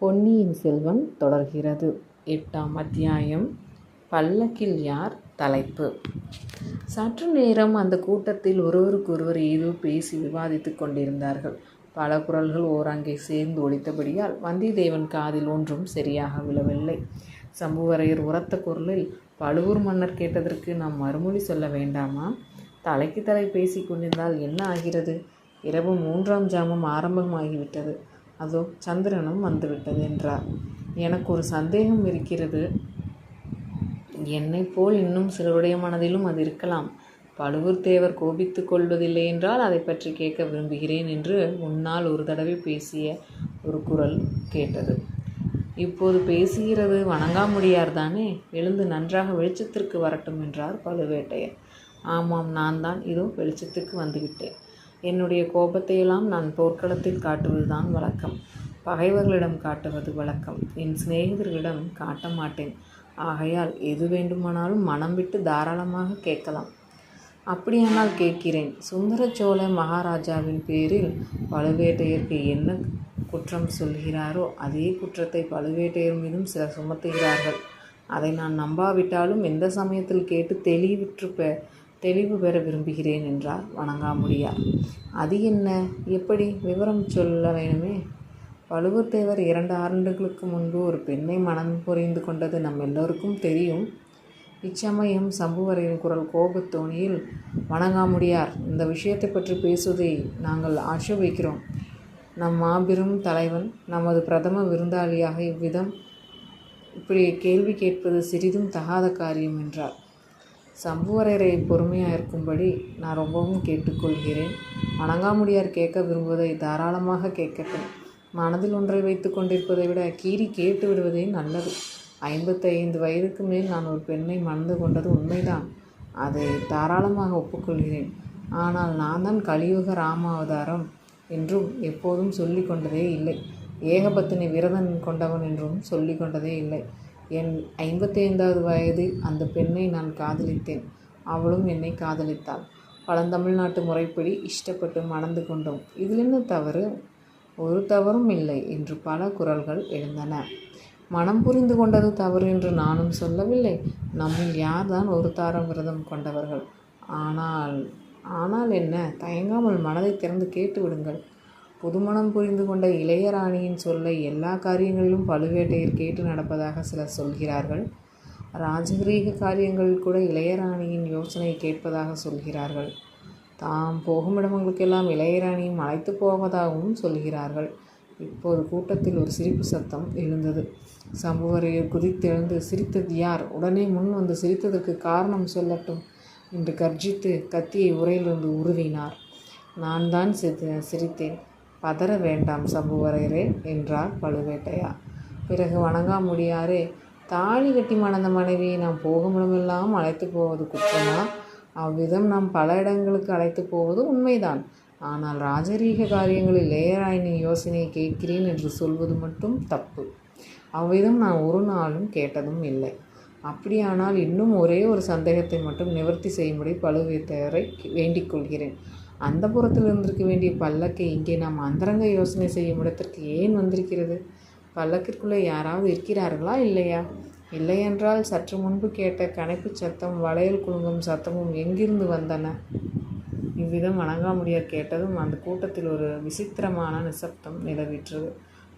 பொன்னியின் செல்வன் தொடர்கிறது. எட்டாம் அத்தியாயம். பல்லக்கில் யார் தலைப்பு? சற்று நேரம் அந்த கூட்டத்தில் ஒருவருக்கொருவர் ஏதோ பேசி விவாதித்துக் கொண்டிருந்தார்கள். பல குரல்கள் ஓராங்கே சேர்ந்து ஒழித்தபடியால் வந்தியத்தேவன் காதில் ஒன்றும் சரியாக விழவில்லை. சம்புவரையர் உரத்த குரலில் பழுவூர் மன்னர் கேட்டதற்கு நாம் மறுமொழி சொல்ல வேண்டாமா? தலைக்கு தலை பேசி கொண்டிருந்தால் என்ன ஆகிறது? இரவு மூன்றாம் ஜாமம் ஆரம்பமாகிவிட்டது. அதோ சந்திரனும் வந்துவிட்டது என்றார். எனக்கு ஒரு சந்தேகம் இருக்கிறது. என்னைப் போல் இன்னும் சிலருடைய மனதிலும் அது இருக்கலாம். பழுவூர் தேவர் கோபித்துக் கொள்வதில்லை என்றால் அதை பற்றி கேட்க விரும்புகிறேன் என்று முன்னால் ஒரு தடவை பேசிய ஒரு குரல் கேட்டது. இப்போது பேசுகிறது வணங்காமுடியார் தானே? எழுந்து நன்றாக வெளிச்சத்திற்கு வரட்டும் என்றார் பழுவேட்டையர். ஆமாம் நான் தான் இதோ வெளிச்சத்துக்கு வந்துவிட்டேன். என்னுடைய கோபத்தையெல்லாம் நான் போர்க்களத்தில் காட்டுவதுதான் வழக்கம். பகைவர்களிடம் காட்டுவது வழக்கம். என் சிநேகிதர்களிடம் காட்ட மாட்டேன். ஆகையால் எது வேண்டுமானாலும் மனம் விட்டு தாராளமாக கேட்கலாம். அப்படியானால் கேட்கிறேன். சுந்தர சோழ மகாராஜாவின் பேரில் பழுவேட்டையருக்கு என்ன குற்றம் சொல்கிறாரோ அதே குற்றத்தை பழுவேட்டையர் மீதும் சிலர் சுமத்துகிறார்கள். அதை நான் நம்பாவிட்டாலும் எந்த சமயத்தில் கேட்டு தெளிவிற்று தெளிவு பெற விரும்புகிறேன் என்றார் வணங்காமுடியார். அது என்ன? எப்படி? விவரம் சொல்ல வேணுமே? பழுவத்தேவர் இரண்டு ஆண்டுகளுக்கு முன்பு ஒரு பெண்ணை மனம் புரிந்து கொண்டது நம் எல்லோருக்கும் தெரியும். இச்சமயம் சம்புவரையின் குரல் கோபத்தோணியில் வணங்காமுடியார் இந்த விஷயத்தை பற்றி பேசுவதை நாங்கள் ஆட்சேபிக்கிறோம் நம் மாபெரும் தலைவன் நமது பிரதம விருந்தாளியாக இவ்விதம் இப்படி கேள்வி கேட்பது சிறிதும் தகாத காரியம் என்றார். சம்புவரையரை பொறுமையாக இருக்கும்படி நான் ரொம்பவும் கேட்டுக்கொள்கிறேன். வணங்காமுடியார் கேட்க விரும்புவதை தாராளமாக கேட்கட்டும். மனதில் ஒன்றை வைத்து கொண்டிருப்பதை விட கீறி கேட்டு விடுவதே நல்லது. ஐம்பத்தைந்து வயதுக்கு மேல் நான் ஒரு பெண்ணை மணந்து கொண்டது உண்மைதான். அதை தாராளமாக ஒப்புக்கொள்கிறேன். ஆனால் நான் தான் கலியுக ராமாவதாரம் என்றும் எப்போதும் சொல்லி கொண்டதே இல்லை. ஏகபத்தினி விரதன் கொண்டவன் என்றும் சொல்லிக்கொண்டதே இல்லை. என் ஐம்பத்தைந்தாவது வயதில் அந்த பெண்ணை நான் காதலித்தேன். அவளும் என்னை காதலித்தாள். பழந்தமிழ்நாட்டு முறைப்படி இஷ்டப்பட்டு மணந்து கொண்டோம். இதில் என்ன தவறு? ஒரு தவறும் இல்லை என்று பல குரல்கள் எழுந்தன. மனம் புரிந்து கொண்டது தவறு என்று நானும் சொல்லவில்லை. நம்மில் யார்தான் ஒரு தாரம் விரதம் கொண்டவர்கள்? ஆனால் ஆனால் என்ன? தயங்காமல் மனதை திறந்து கேட்டு விடுங்கள். புதுமணம் புரிந்து கொண்ட இளையராணியின் சொல்லை எல்லா காரியங்களிலும் பழுவேட்டையர் கேட்டு நடப்பதாக சிலர் சொல்கிறார்கள். ராஜகிரீக காரியங்களில் கூட இளையராணியின் யோசனை கேட்பதாக சொல்கிறார்கள். தாம் போகும் இடங்களுக்கெல்லாம் இளையராணியும் அழைத்து போவதாகவும் சொல்கிறார்கள். இப்போது கூட்டத்தில் ஒரு சிரிப்பு சத்தம் எழுந்தது. சம்புவரையர் குதித்தெழுந்து சிரித்தது யார்? உடனே முன் வந்து சிரித்ததற்கு காரணம் சொல்லட்டும் என்று கர்ஜித்து கத்தியை உரையிலிருந்து உருவினார். நான் தான் சிரித்தேன். பதற வேண்டாம் சம்புவரையரே என்றார் பழுவேட்டையா பிறகு வணங்காமுடியாரே தாலி கட்டி மணந்த மனைவியை நாம் போகுமிடமெல்லாம் அழைத்து போவது குற்றமா? அவ்விதம் நாம் பல இடங்களுக்கு அழைத்து போவது உண்மைதான். ஆனால் ராஜரீக காரியங்களில் லேயராயினின் யோசனையை கேட்கிறேன் என்று சொல்வது மட்டும் தப்பு. அவ்விதம் நான் ஒரு நாளும் கேட்டதும் இல்லை. அப்படியானால் இன்னும் ஒரே ஒரு சந்தேகத்தை மட்டும் நிவர்த்தி செய்யும்படி பழுவேட்டையரை வேண்டிக் கொள்கிறேன். அந்த புறத்தில் இருந்திருக்க வேண்டிய பல்லக்கை இங்கே நாம் அந்தரங்க யோசனை செய்யும் இடத்திற்கு ஏன் வந்திருக்கிறது? பல்லக்கிற்குள்ளே யாராவது இருக்கிறார்களா இல்லையா? இல்லையென்றால் சற்று முன்பு கேட்ட கணைப்பு சத்தம் வளையல் குலுங்கும் சத்தமும் எங்கிருந்து வந்தன? இவ்விதம் வணங்காமுடியார் கேட்டதும் அந்த கூட்டத்தில் ஒரு விசித்திரமான நிசப்தம் நிலவிற்றது.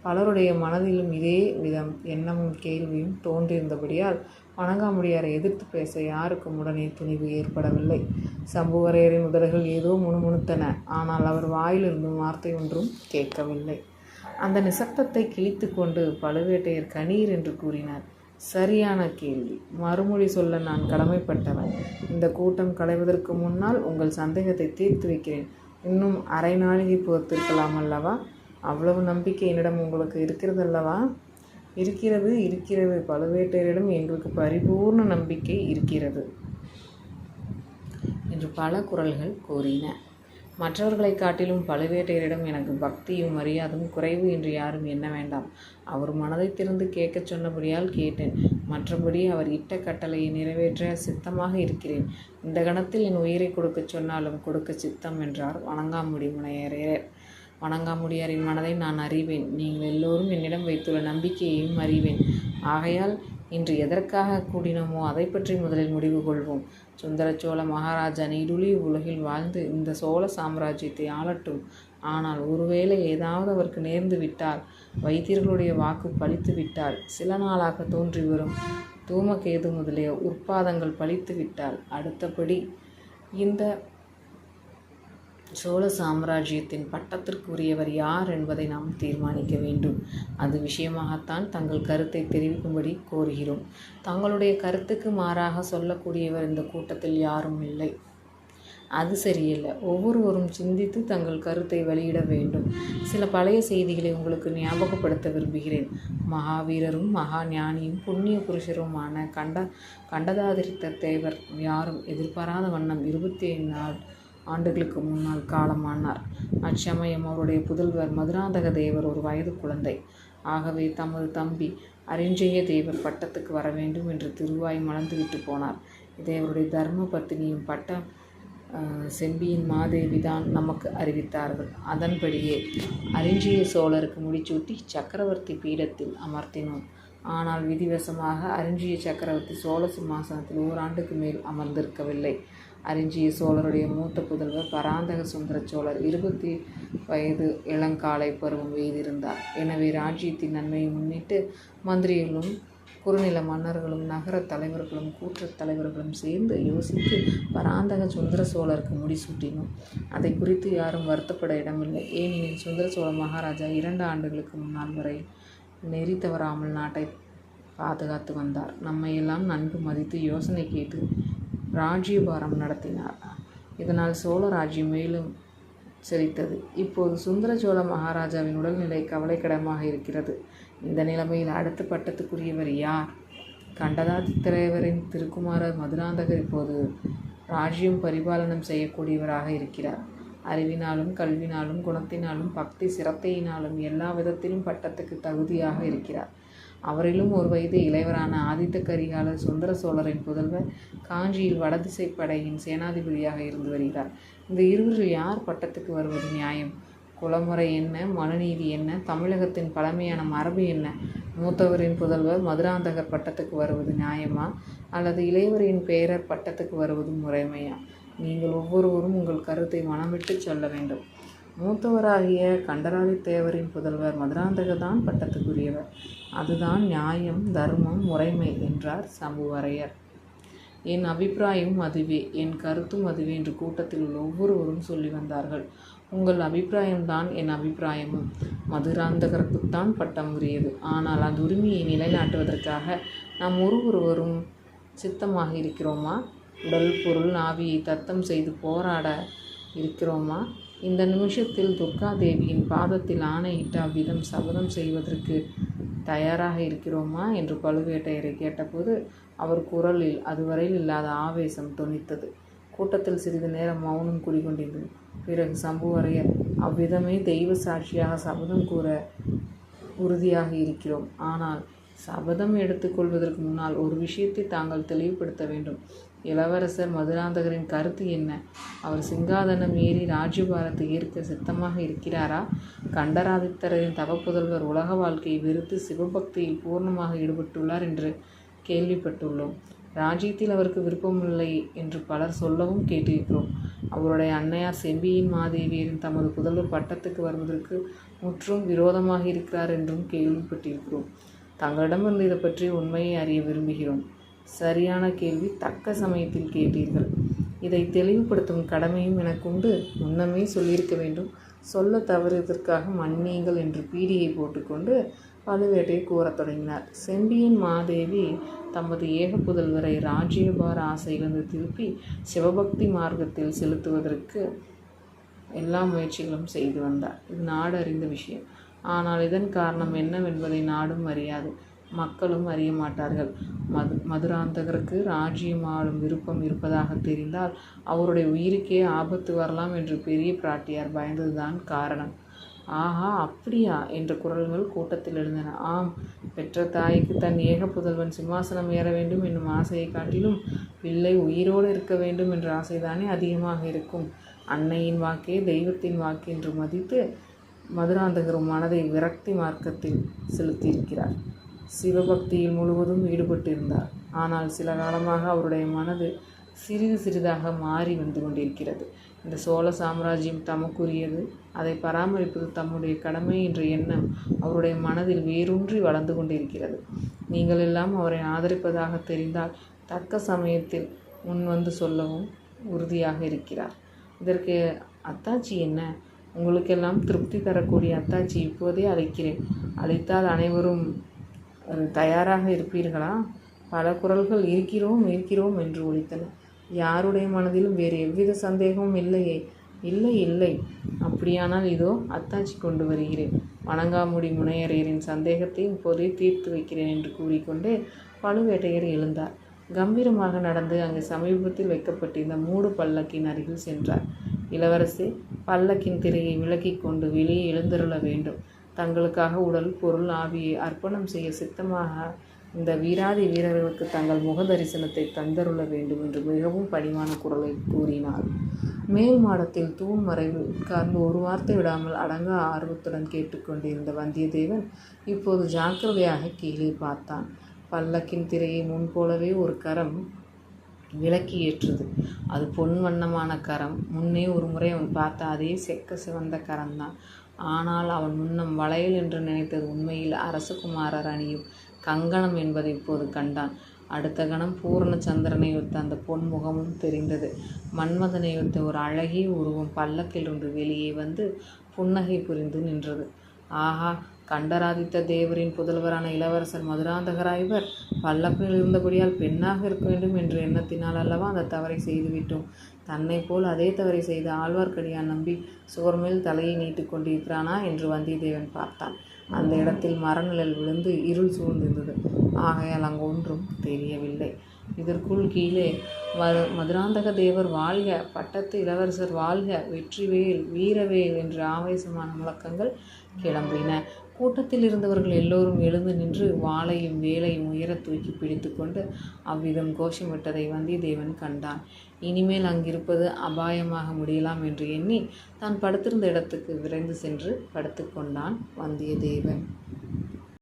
பலருடைய மனதிலும் இதே விதம் எண்ணமும் கேள்வியும் தோன்றியிருந்தபடியால் வணங்காமுடியாரை எதிர்த்து பேச யாருக்கும் உடனே துணிவு ஏற்படவில்லை. சம்புவரையரின் உதடுகள் ஏதோ முணுமுணுத்தன. ஆனால் அவர் வாயிலிருந்தும் வார்த்தை ஒன்றும் கேட்கவில்லை. அந்த நிசப்தத்தை கிழித்து கொண்டு பழுவேட்டையர் கணீர் என்று கூறினார் சரியான கேள்வி. மறுமொழி சொல்ல நான் கடமைப்பட்டவன். இந்த கூட்டம் களைவதற்கு முன்னால் உங்கள் சந்தேகத்தை தீர்த்து வைக்கிறேன். இன்னும் அரை நாளிகை பொறுத்திருக்கலாம் அல்லவா? அவ்வளவு நம்பிக்கை என்னிடம் உங்களுக்கு இருக்கிறதல்லவா? இருக்கிறது இருக்கிறது. பழுவேட்டையரிடம் எங்களுக்கு பரிபூர்ண நம்பிக்கை இருக்கிறது என்று பல குரல்கள் கூறின. மற்றவர்களை காட்டிலும் பழுவேட்டையரிடம் எனக்கு பக்தியும் மரியாதையும் குறைவு என்று யாரும் எண்ண வேண்டாம். அவர் மனதை திறந்து கேட்கச் சொன்னபடியால் கேட்டேன். மற்றபடி அவர் இட்ட கட்டளையை நிறைவேற்ற சித்தமாக இருக்கிறேன். இந்த கணத்தில் என் உயிரை கொடுக்கச் சொன்னாலும் கொடுக்க சித்தம் என்றார் வணங்காமுடி முனையரையர் வணங்காமுடியாரின் மனதை நான் அறிவேன். நீங்கள் எல்லோரும் என்னிடம் வைத்துள்ள நம்பிக்கையையும் அறிவேன். ஆகையால் இன்று எதற்காக கூடினோமோ அதை பற்றி முதலில் முடிவு கொள்வோம். சுந்தரச்சோழ மகாராஜா நீடுழி உலகில் வாழ்ந்து இந்த சோழ சாம்ராஜ்யத்தை ஆளட்டும். ஆனால் ஒருவேளை ஏதாவது அவருக்கு நேர்ந்து விட்டால் வைத்தியர்களுடைய வாக்கு பலித்து விட்டால் சில நாளாக தோன்றி வரும் தூமகேது முதலிய உற்பாதங்கள் பழித்து விட்டால் அடுத்தபடி இந்த சோழ சாம்ராஜ்யத்தின் பட்டத்திற்குரியவர் யார் என்பதை நாம் தீர்மானிக்க வேண்டும். அது விஷயமாகத்தான் தங்கள் கருத்தை தெரிவிக்கும்படி கோருகிறோம். தங்களுடைய கருத்துக்கு மாறாக சொல்லக்கூடியவர் இந்த கூட்டத்தில் யாரும் இல்லை. அது சரியில்லை. ஒவ்வொருவரும் சிந்தித்து தங்கள் கருத்தை வெளியிட வேண்டும். சில பழைய செய்திகளை உங்களுக்கு ஞாபகப்படுத்த விரும்புகிறேன். மகாவீரரும் மகா ஞானியும் புண்ணிய புருஷருமான கண்ட கண்டதாதிரித்த தேவர் யாரும் எதிர்பாராத வண்ணம் இருபத்தி ஐந்து நாள் ஆண்டுகளுக்கு முன்னால் காலமானார். அச்சமயம் அவருடைய புதல்வர் மதுராந்தக தேவர் ஒரு வயது குழந்தை. ஆகவே தமது தம்பி அரிஞ்சய தேவர் பட்டத்துக்கு வர வேண்டும் என்று திருவாய் மணந்துவிட்டு போனார். இதை அவருடைய தர்ம பத்தினியும் பட்டம் செம்பியின் மாதேவி தான் நமக்கு அறிவித்தார்கள். அதன்படியே அரிஞ்சிய சோழருக்கு முடிச்சூட்டி சக்கரவர்த்தி பீடத்தில் அமர்த்தினோம். ஆனால் விதிவசமாக அரிஞ்சிய சக்கரவர்த்தி சோழ சிம்மாசனத்தில் ஓராண்டுக்கு மேல் அமர்ந்திருக்கவில்லை. அரிஞ்சிய சோழருடைய மூத்த புதல்வர் பராந்தக சுந்தர சோழர் இருபத்தி வயது இளங்காலை பருவம் எய்திருந்தார். எனவே ராஜ்யத்தின் நன்மையை முன்னிட்டு மந்திரிகளும் குறுநில மன்னர்களும் நகர தலைவர்களும் கூற்றத் தலைவர்களும் சேர்ந்து யோசித்து பராந்தக சுந்தர சோழருக்கு முடிசூட்டினோம் அதை குறித்து யாரும் வருத்தப்பட இடமில்லை. ஏனெனில் சுந்தர சோழ மகாராஜா இரண்டு ஆண்டுகளுக்கு முன்னால் வரை நெறி தவறாமல் நாட்டை பாதுகாத்து வந்தார். நம்மையெல்லாம் நன்கு மதித்து யோசனை கேட்டு ராஜ்யபாரம் நடத்தினார். இதனால் சோழ ராஜ்யம் மேலும் செழித்தது. இப்போது சுந்தர சோழ மகாராஜாவின் உடல்நிலை கவலைக்கிடமாக இருக்கிறது. இந்த நிலைமையில் அடுத்த பட்டத்துக்குரியவர் யார்? கண்டதாதித்தலைவரின் திருக்குமாரர் மதுராந்தகர் இப்போது ராஜ்யம் பரிபாலனம் செய்யக்கூடியவராக இருக்கிறார். அறிவினாலும் கல்வினாலும் குணத்தினாலும் பக்தி சிரத்தையினாலும் எல்லா விதத்திலும் பட்டத்துக்கு தகுதியாக இருக்கிறார். அவரிலும் ஒரு வயது இளையவரான ஆதித்த கரிகாலர் சுந்தர சோழரின் புதல்வர் காஞ்சியில் வடதிசை படையின் சேனாதிபதியாக இருந்து வருகிறார். இந்த இருவரில் யார் பட்டத்துக்கு வருவது நியாயம்? குலமுறை என்ன? மனுநீதி என்ன? தமிழகத்தின் பழமையான மரபு என்ன? மூத்தவரின் புதல்வர் மதுராந்தகர் பட்டத்துக்கு வருவது நியாயமா? அல்லது இளையவரின் பெயரர் பட்டத்துக்கு வருவது முறைமையா? நீங்கள் ஒவ்வொருவரும் உங்கள் கருத்தை மனமிட்டு சொல்ல வேண்டும். மூத்தவராகிய கண்டராதித்தேவரின் புதல்வர் மதுராந்தகர் தான் பட்டத்துக்குரியவர். அதுதான் நியாயம் தர்மம் முறைமை என்றார் சம்புவரையர். என் அபிப்பிராயம் அதுவே என் கருத்தும் அதுவே என்று கூட்டத்தில் உள்ள ஒவ்வொருவரும் சொல்லி வந்தார்கள். உங்கள் அபிப்பிராயம்தான் என் அபிப்பிராயமும். மதுராந்தகருக்குத்தான் பட்டம் உரியது. ஆனால் அந்த உரிமையை நிலைநாட்டுவதற்காக நாம் ஒருவொருவரும் சித்தமாக இருக்கிறோமா? உடல் பொருள் ஆவியை தத்தம் செய்து போராட இருக்கிறோமா? இந்த நிமிஷத்தில் துர்கா தேவியின் பாதத்தில் ஆணையிட்டு அவ்விதம் சபதம் செய்வதற்கு தயாராக இருக்கிறோமா என்று பழுவேட்டையரை கேட்டபோது அவர் குரலில் அதுவரையில் இல்லாத ஆவேசம் தொனித்தது. கூட்டத்தில் சிறிது நேரம் மௌனம் குடிகொண்டிருந்தது. பிறகு சம்புவரையர் அவ்விதமே தெய்வ சாட்சியாக சபதம் கூற உறுதியாக இருக்கிறோம். ஆனால் சபதம் எடுத்துக்கொள்வதற்கு முன்னால் ஒரு விஷயத்தை தாங்கள் தெளிவுபடுத்த வேண்டும். இளவரசர் மதுராந்தகரின் கருத்து என்ன? அவர் சிங்காதனம் ஏறி ராஜ்யபாரத்தை ஏற்க சித்தமாக இருக்கிறாரா? கண்டராதித்தரின் தவப்புதல்வர் உலக வாழ்க்கையை வெறுத்து சிவபக்தியில் பூர்ணமாக ஈடுபட்டுள்ளார் என்று கேள்விப்பட்டுள்ளோம். ராஜ்யத்தில் அவருக்கு விருப்பமில்லை என்று பலர் சொல்லவும் கேட்டிருக்கிறோம். அவருடைய அன்னையார் செம்பியின் மாதேவியரின் தமது புதல்வர் பட்டத்துக்கு வருவதற்கு முற்றும் விரோதமாக இருக்கிறார் என்றும் கேள்விப்பட்டிருக்கிறோம். தங்களிடமிருந்து இதை பற்றி உண்மையை அறிய விரும்புகிறோம். சரியான கேள்வி தக்க சமயத்தில் கேட்டீர்கள். இதை தெளிவுபடுத்தும் கடமையும் எனக்குண்டு முன்னமே சொல்லியிருக்க வேண்டும். சொல்ல தவறுவதற்காக மன்னியுங்கள் என்று பீடியை போட்டுக்கொண்டு பழுவேட்டையை கூறத் தொடங்கினார். செம்பியன் மாதேவி தமது ஏக புதல்வரை ராஜ்யபார ஆசையிலிருந்து திருப்பி சிவபக்தி மார்க்கத்தில் செலுத்துவதற்கு எல்லா முயற்சிகளும் செய்து வந்தார். இது நாடு அறிந்த விஷயம். ஆனால் இதன் காரணம் என்னவென்பதை நாடும் அறியாது. மக்களும் அறிய மாட்டார்கள். மது மதுராந்தகருக்கு ராஜ்யம் ஆளும் விருப்பம் இருப்பதாக தெரிந்தால் அவருடைய உயிருக்கே ஆபத்து வரலாம் என்று பெரிய பிராட்டியார் பயந்ததுதான் காரணம். ஆஹா அப்படியா? என்ற குரல்கள் கூட்டத்தில் எழுந்தன. ஆம் பெற்ற தாய்க்கு தன் ஏக புதல்வன் சிம்மாசனம் ஏற வேண்டும் என்னும் ஆசையை காட்டிலும் பிள்ளை உயிரோடு இருக்க வேண்டும் என்ற ஆசைதானே அதிகமாக இருக்கும். அன்னையின் வாக்கே தெய்வத்தின் வாக்கு என்று மதித்து மதுராந்தகரும் மனதை விரக்தி மார்க்கத்தில் செலுத்தியிருக்கிறார். சிவபக்தியில் முழுவதும் ஈடுபட்டிருந்தார். ஆனால் சில காலமாக அவருடைய மனது சிறிது சிறிதாக மாறி வந்து கொண்டிருக்கிறது. இந்த சோழ சாம்ராஜ்யம் தமக்குரியது. அதை பராமரிப்பது தம்முடைய கடமை என்ற எண்ணம் அவருடைய மனதில் வேரூன்றி வளர்ந்து கொண்டிருக்கிறது. நீங்கள் எல்லாம் அவரை ஆதரிப்பதாக தெரிந்தால் தக்க சமயத்தில் முன் வந்து சொல்லவும் உறுதியாக இருக்கிறார். இதற்கு அத்தாச்சி என்ன? உங்களுக்கெல்லாம் திருப்தி தரக்கூடிய அத்தாச்சி இப்போதே அழைக்கிறேன். அழைத்தால் அனைவரும் தயாராக இருப்பீர்களா? பல குரல்கள் இருக்கிறோம் இருக்கிறோம் என்று ஒழித்தன யாருடைய மனதிலும் வேறு எவ்வித சந்தேகமும் இல்லையே. இல்லை இல்லை. அப்படியானால் இதோ அத்தாச்சி கொண்டு வருகிறேன். வணங்காமுடி முனையரையரின் சந்தேகத்தை இப்போதே தீர்த்து வைக்கிறேன் என்று கூறிக்கொண்டே பழுவேட்டையர் எழுந்தார். கம்பீரமாக நடந்து அங்கு சமீபத்தில் வைக்கப்பட்டிருந்த மூடு பல்லக்கின் அருகில் சென்றார். இளவரசி பல்லக்கின் திரையை விலக்கிக் கொண்டு வெளியே எழுந்தருள வேண்டும். தங்களுக்காக உடல் பொருள் ஆவியை அர்ப்பணம் செய்ய சித்தமாக இந்த வீராதி வீரர்களுக்கு தங்கள் முக தரிசனத்தை தந்தருள வேண்டும் என்று மிகவும் பணிவான குரலை கூறினார். மேல் மாடத்தில் தூண் மறைவில் உட்கார்ந்து ஒரு வார்த்தை விடாமல் அடங்க ஆர்வத்துடன் கேட்டுக்கொண்டிருந்த வந்தியத்தேவன் இப்போது ஜாக்கிரதையாக கீழே பார்த்தான். பல்லக்கின் திரையை முன்போலவே ஒரு கரம் விளக்கி ஏற்றது. அது பொன் வண்ணமான கரம். முன்னே ஒரு முறை அவன் பார்த்த அதே செக்க சிவந்த கரம்தான். ஆனால் அவன் முன்னம் வளையல் என்று நினைத்தது உண்மையில் அரசகுமாரர் அணியும் கங்கணம் என்பதை இப்போது கண்டான். அடுத்த கணம் பூரண சந்திரனை அந்த பொன்முகமும் தெரிந்தது. மன்மதனை ஒத்த ஒரு அழகிய உருவம் பல்லக்கிலிருந்து வெளியே வந்து புன்னகை புரிந்து நின்றது. ஆஹா கண்டராதித்த தேவரின் புதல்வரான இளவரசர் மதுராந்தகராய்வர் பல்லக்கில் இருந்தபடியால் பெண்ணாக இருக்க வேண்டும் என்ற எண்ணத்தினால் அல்லவா அந்த தவறை செய்துவிட்டோம். தன்னை போல் அதே தவறை செய்த ஆழ்வார்க்கடியான் நம்பி சுவர் மேல் தலையை நீட்டுக் கொண்டிருக்கிறானா என்று வந்தியத்தேவன் பார்த்தான். அந்த இடத்தில் மரநிழல் விழுந்து இருள் சூழ்ந்திருந்தது. ஆகையால் அங்கு ஒன்றும் தெரியவில்லை. இதற்குள் கீழே மது மதுராந்தக தேவர் வாழ்க பட்டத்து இளவரசர் வாழ்க வெற்றிவேல் வீரவேல் என்ற ஆவேசமான முழக்கங்கள் கிளம்பின. கூட்டத்தில் இருந்தவர்கள் எல்லோரும் எழுந்து நின்று வாளையும் வேலையும் உயர தூக்கி பிடித்துக்கொண்டு அவ்விதம் கோஷமிட்டதை வந்தியத்தேவன் கண்டான். இனிமேல் அங்கிருப்பது அபாயமாக முடியலாம் என்று எண்ணி தான் படுத்திருந்த இடத்துக்கு விரைந்து சென்று படுத்துக்கொண்டான் வந்தியத்தேவன்.